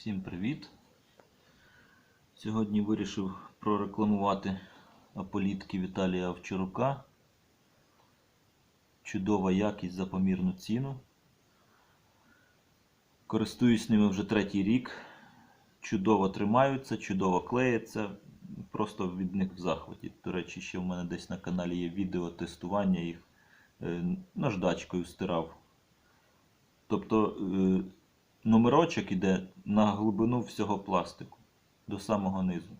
Всім привіт! Сьогодні вирішив прорекламувати аполітки Віталія Овчарука. Чудова якість за помірну ціну. Користуюсь ними вже третій рік. Чудово тримаються, чудово клеяться. Просто від них в захваті. До речі, ще в мене десь на каналі є відео тестування їх е, наждачкою стирав. Тобто е, номерочок іде на глибину всього пластику до самого низу.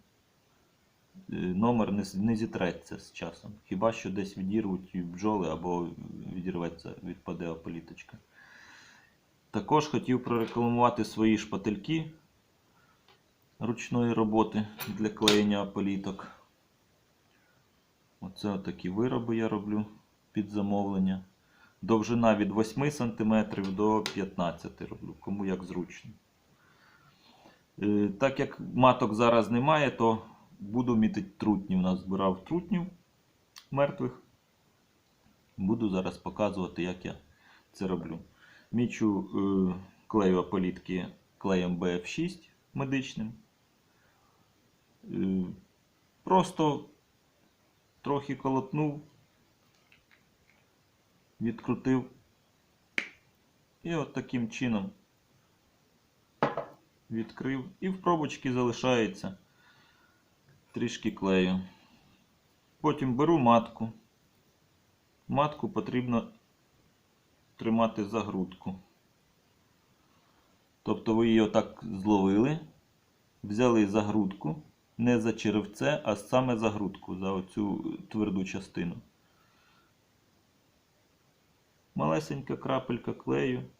Е, Номер не, не зітреться з часом. Хіба що десь відірвуть бджоли або відірветься, відпаде ополіточка. Також хотів прорекламувати свої шпательки ручної роботи для клеєння ополіток. Оце такі вироби я роблю під замовлення. Довжина від 8 см до 15 роблю, кому як зручно. Е, Так як маток зараз немає, то буду мітити трутні. У нас збирав трутнів мертвих. Буду зараз показувати, як я це роблю. Мічу е, клею аполітки клеєм BF6 медичним. Е, Просто трохи колотнув, відкрутив. І от таким чином відкрив. І в пробочці залишається трішки клею. Потім беру матку. Матку потрібно тримати за грудку. Тобто ви її отак зловили, взяли за грудку, не за черевце, а саме за грудку, за оцю тверду частину. Малесенька крапелька клею.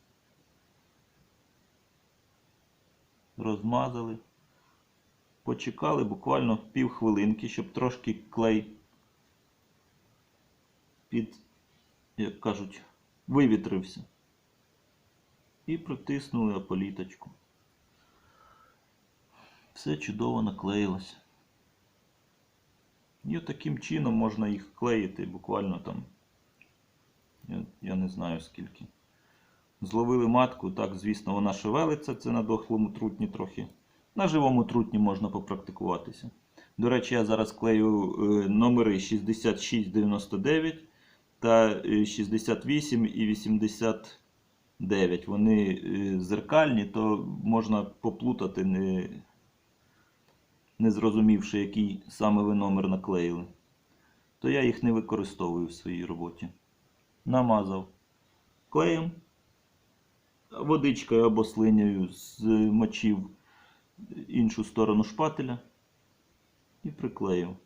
Розмазали. Почекали буквально пів хвилинки, щоб трошки клей під, як кажуть, вивітрився. І притиснули ополіточку. Все чудово наклеїлося. І таким чином можна їх клеїти буквально там. Я, я не знаю скільки. Зловили матку, так, звісно, вона шевелиться, це на дохлому трутні трохи. На живому трутні можна попрактикуватися. До речі, я зараз клею е, номери 6699 та е, 68 і 89. Вони е, зеркальні, то можна поплутати, не, не зрозумівши, який саме ви номер наклеїли. То я їх не використовую в своїй роботі. Намазав клеєм, водичкою або слинею змочив іншу сторону шпателя і приклеїв.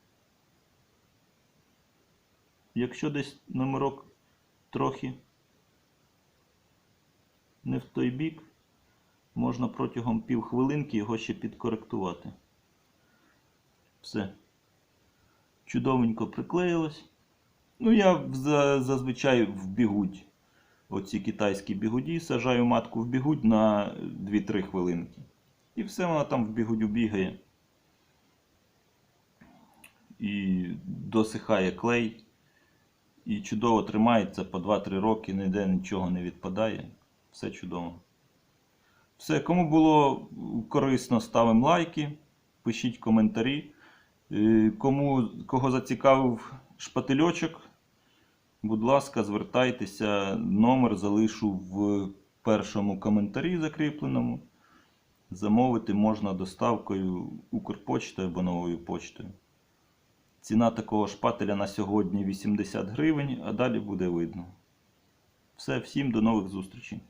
Якщо десь номерок трохи не в той бік, можна протягом півхвилинки його ще підкоректувати. Все. Чудовенько приклеїлось. Ну, я зазвичай в бігудь. Оці китайські бігуді, сажаю матку в бігудь на 2-3 хвилинки. І все вона там в бігудю бігає. І досихає клей. І чудово тримається по 2-3 роки, ніде нічого не відпадає. Все чудово. Все, кому було корисно, ставимо лайки, пишіть коментарі. Е, Кому, кого зацікавив шпательочок, будь ласка, звертайтеся. Номер залишу в першому коментарі закріпленому. Замовити можна доставкою Укрпочтою або новою почтою. Ціна такого шпателя на сьогодні 80 гривень, а далі буде видно. Все, всім до нових зустрічей.